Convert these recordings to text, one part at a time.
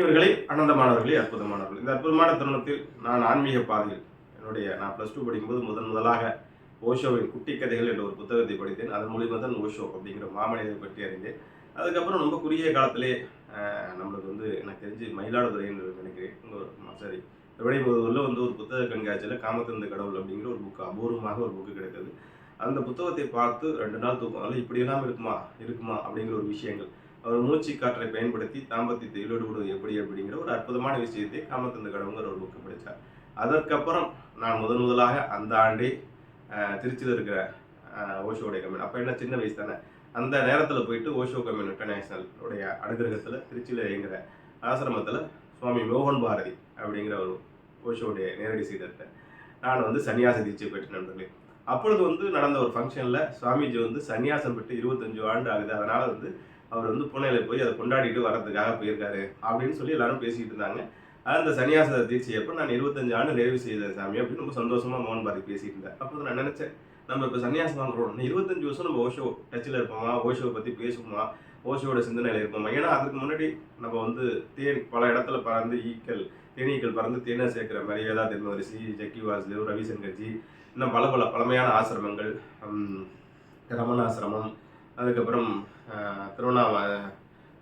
இவர்களே அனந்தமானவர்களே அற்புதமானவர்கள். இந்த அற்புதமான தருணத்தில் நான் ஆன்மீக பாதையில் என்னுடைய நான் ப்ளஸ் டூ படிக்கும்போது முதன் முதலாக ஓஷோவின் குட்டி கதைகள் என்ற ஒரு புத்தகத்தை படித்தேன். அதன் மூலியமாக தான் ஓஷோ அப்படிங்கிற மாமனிதரை பற்றி அறிந்தேன். அதுக்கப்புறம் ரொம்ப குறுகிய காலத்திலே நம்மளுக்கு வந்து எனக்கு தெரிஞ்சு மயிலாடுதுறைன்னு நினைக்கிறேன். சரி விடைமுதலில் வந்து ஒரு புத்தக கண்காட்சியில் காமத்திருந்த கடவுள் அப்படிங்கிற ஒரு புக்கு அபூர்வமாக ஒரு புக்கு கிடைத்தது. அந்த புத்தகத்தை பார்த்து ரெண்டு நாள் தூக்கம் அதில் இப்படியெல்லாம் இருக்குமா இருக்குமா? அப்படிங்கிற ஒரு விஷயங்கள். அவர் மூச்சு காற்றை பயன்படுத்தி தாம்பத்தியத்தை ஈடுபடுவது எப்படி அப்படிங்கிற ஒரு அற்புதமான விஷயத்தை காமத்தந்த கடவுங்கிற ஒரு புக்கு படித்தார் அதற்கப்புறம் நான் முதன் முதலாக அந்த ஆண்டே திருச்சியில் இருக்கிற ஓஷோடைய கம்பெனி அப்போ என்ன சின்ன வயசு தானே அந்த நேரத்தில் போயிட்டு ஓஷோ கம்பெனி இன்டர்நேஷனல் உடைய அனுகிரகத்தில் திருச்சியில் இயங்குற ஆசிரமத்தில் சுவாமி மோகன் பாரதி அப்படிங்கிற ஒரு ஓஷோடைய நேரடி சீடர்கிட்ட நான் வந்து சன்னியாச தீட்சை பெற்று நண்பர்களே. அப்பொழுது வந்து நடந்த ஒரு ஃபங்க்ஷனில் சுவாமிஜி வந்து சன்னியாசம் பெற்று இருபத்தஞ்சு ஆண்டு ஆகுது. அதனால் வந்து அவர் வந்து புனேல போய் அதை கொண்டாடிட்டு வர்றதுக்காக போயிருக்காரு அப்படின்னு சொல்லி எல்லாரும் பேசிக்கிட்டு இருந்தாங்க. அந்த சன்னியாச தீட்சையப்போ நான் இருபத்தஞ்சு ஆண்டு நிறைவு செய்தேன் சாமி அப்படின்னு ரொம்ப சந்தோஷமா மோகன் பாரதி பேசிட்டு இருந்தேன் அப்போ நான் நினைச்சேன் நம்ம இப்போ சன்னியாசம் வாங்குறோம். இருபத்தஞ்சு வருஷம் நம்ம ஓஷோ டச்சில் இருப்போமா? ஓஷோவை பற்றி பேசுவோமா? ஓஷோவோட சிந்தனையில் இருப்போமா? ஏன்னா அதுக்கு முன்னாடி நம்ம வந்து தேன் பல இடத்துல பறந்து ஈக்கள் தேனீக்கள் பறந்து தேனை சேர்க்கிற மாதிரி வேதா தென்மரிசி ஜக்கி வாசுதேவ் ரவிசங்கர்ஜி இன்னும் பல பல பழமையான ஆசிரமங்கள் ரமணாசிரமம் அதுக்கப்புறம் திருவண்ணாமலை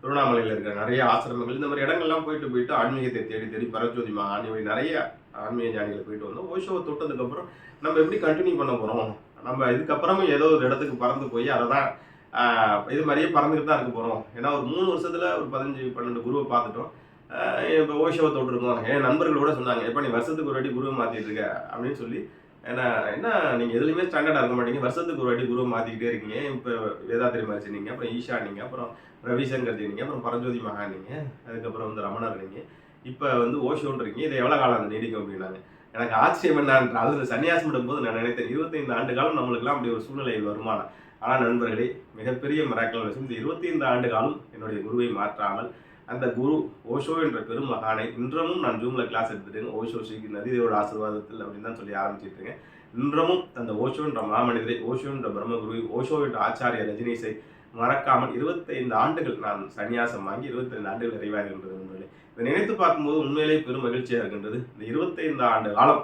திருவண்ணாமலையில் இருக்கிற நிறைய ஆசிரமங்கள் இந்த மாதிரி இடங்கள்லாம் போயிட்டு போயிட்டு ஆன்மீகத்தை தேடி தேடி பரஜோதி மகான்மி நிறைய ஆன்மீக ஞானிகளை போயிட்டு வந்தோம் ஓஷோவை தொட்டதுக்கப்புறம் நம்ம எப்படி கண்டினியூ பண்ண போகிறோம் நம்ம இதுக்கப்புறமும் ஏதோ ஒரு இடத்துக்கு பறந்து போய் அதை தான் இது மாதிரியே பறந்துக்கிட்டு தான் இருக்க போகிறோம் ஏன்னா ஒரு மூணு வருஷத்தில் ஒரு பதினஞ்சு பன்னெண்டு குருவை பார்த்துட்டோம். இப்போ ஓஷோவை தொட்டிருக்கோம். என் நண்பர்களோட சொன்னாங்க எப்போ நீ வருஷத்துக்கு ஒரு வாட்டி குருவை மாற்றிட்டு இருக்க? அப்படின்னு சொல்லி ஏன்னா என்ன நீங்கள் எதுலையுமே ஸ்டாண்டர்டாக இருக்க மாட்டீங்க. வருஷத்துக்கு ஒரு வாட்டி குருவை மாற்றிக்கிட்டே இருக்கீங்க. இப்போ வேதாத்திரி மாதிரி நீங்கள் அப்புறம் ஈஷா நீங்கள் அப்புறம் ரவிசங்கர் நீங்கள் அப்புறம் பரஞ்சோதி மகா நீங்கள் அதுக்கப்புறம் வந்து ரமணர் நீங்கள் இப்போ வந்து ஓஷோன்னு இதை எவ்வளோ காலம் நீடிக்கும் அப்படின்னாங்க. எனக்கு ஆச்சரியம் என்னன்றால் அது சன்னியாசம் விடும்போது நான் நினைத்தேன் இருபத்தைந்து ஆண்டு காலம் நம்மளுக்குலாம் அப்படி ஒரு சூழ்நிலையில் வருமானம். ஆனால் நண்பர்களே மிகப்பெரிய மிராக்கள் விஷயம் இந்த இருபத்தைந்து ஆண்டு காலம் என்னுடைய குருவை மாற்றாமல் அந்த குரு ஓஷோ என்ற பெரும் மகானை இன்றமும் நான் ஜூமில் கிளாஸ் எடுத்துட்டேன். ஓஷோ ஸ்ரீ நதிதேவோட ஆசீர்வாதத்தில் அப்படின்னு தான் சொல்லி ஆரம்பிச்சிட்டு இருக்கேன். இன்றமும் அந்த ஓஷோ என்ற மாமனிதரை ஓஷோ என்ற பிரம்மகுரு ஓஷோ என்ற ஆச்சாரிய ரஜினீஷை மறக்காமல் இருபத்தைந்து ஆண்டுகள் நான் சன்னியாசம் வாங்கி இருபத்தைந்து ஆண்டுகள் நிறைவாகின்றது உண்மையிலே இதை நினைத்து பார்க்கும்போது உண்மையிலேயே பெரும் மகிழ்ச்சியாக இருக்கின்றது. இந்த இருபத்தைந்து ஆண்டு காலம்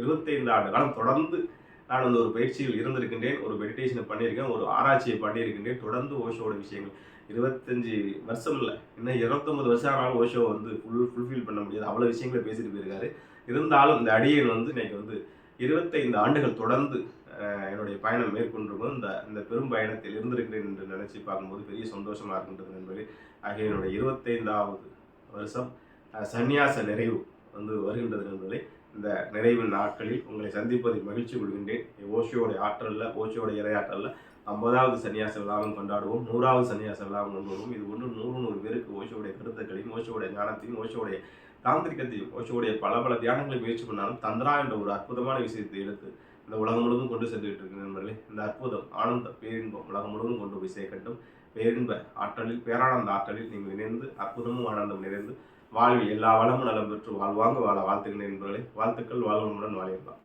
இருபத்தைந்து ஆண்டு காலம் தொடர்ந்து நான் வந்து ஒரு பயிற்சியில் இருந்திருக்கின்றேன் ஒரு மெடிடேஷனை பண்ணியிருக்கேன் ஒரு ஆராய்ச்சியை பண்ணியிருக்கின்றேன். தொடர்ந்து ஓஷோட விஷயங்கள். இருபத்தஞ்சி வருஷம் இல்லை இன்னும் இருபத்தொம்பது வருஷம் ஆனாலும் ஓஷோ வந்து ஃபுல் ஃபுல்ஃபில் பண்ண முடியாது. அவ்வளோ விஷயங்களை பேசிட்டு போயிருக்காரு. இருந்தாலும் இந்த அடியன் வந்து இன்னைக்கு வந்து இருபத்தைந்து ஆண்டுகள் தொடர்ந்து என்னுடைய பயணம் மேற்கொண்டிருக்கும். இந்த இந்த பெரும் பயணத்தில் இருந்திருக்கிறேன் என்று நினச்சி பார்க்கும்போது பெரிய சந்தோஷமாக இருக்கின்றது நண்பர்களே. ஆகிய என்னுடைய இருபத்தைந்தாவது வருஷம் சன்னியாச சந்நியாச நிறைவு வந்து வருகின்றது நண்பர்களே. இந்த நிறைவு நாட்களில் உங்களை சந்திப்பதில் மகிழ்ச்சி கொள்கின்றேன். ஓஷியோடைய ஆற்றலில் ஓஷியோடைய இறையாற்றலில் ஐம்பதாவது சன்னியாச விழாவும் கொண்டாடுவோம். நூறாவது சன்னியாச விழாவும் கொண்டாடுவோம். இது ஒன்று நூறு நூறு பேருக்கு ஓஷோடைய கருத்துக்களையும் ஓஷோடைய ஞானத்தையும் ஓஷோடைய தாந்திரிகத்தையும் ஓஷோடைய பல பல தியானங்களை முயற்சி பண்ணாலும் தந்திரா என்ற ஒரு அற்புதமான விஷயத்தை எடுத்து இந்த உலகம் முழுவதும் கொண்டு சென்றுட்டு இருக்கிற நண்பர்களே. இந்த அற்புதம் ஆனந்த பேரின்பம் உலகம் முழுவதும் கொண்டு போய் சேர்க்கட்டும். பேரின்ப ஆற்றலில் பேரானந்த ஆற்றலில் நீங்கள் இணைந்து அற்புதமும் ஆனந்தம் நிறைந்து வாழ்வில் எல்லா வளமும் நலம் பெற்று வாழ்வாங்க வாழ வாழ்த்துக்கிறேன் என்பவர்களை வாழ்த்துக்கள் வாழ்வனுடன் வாழிடலாம்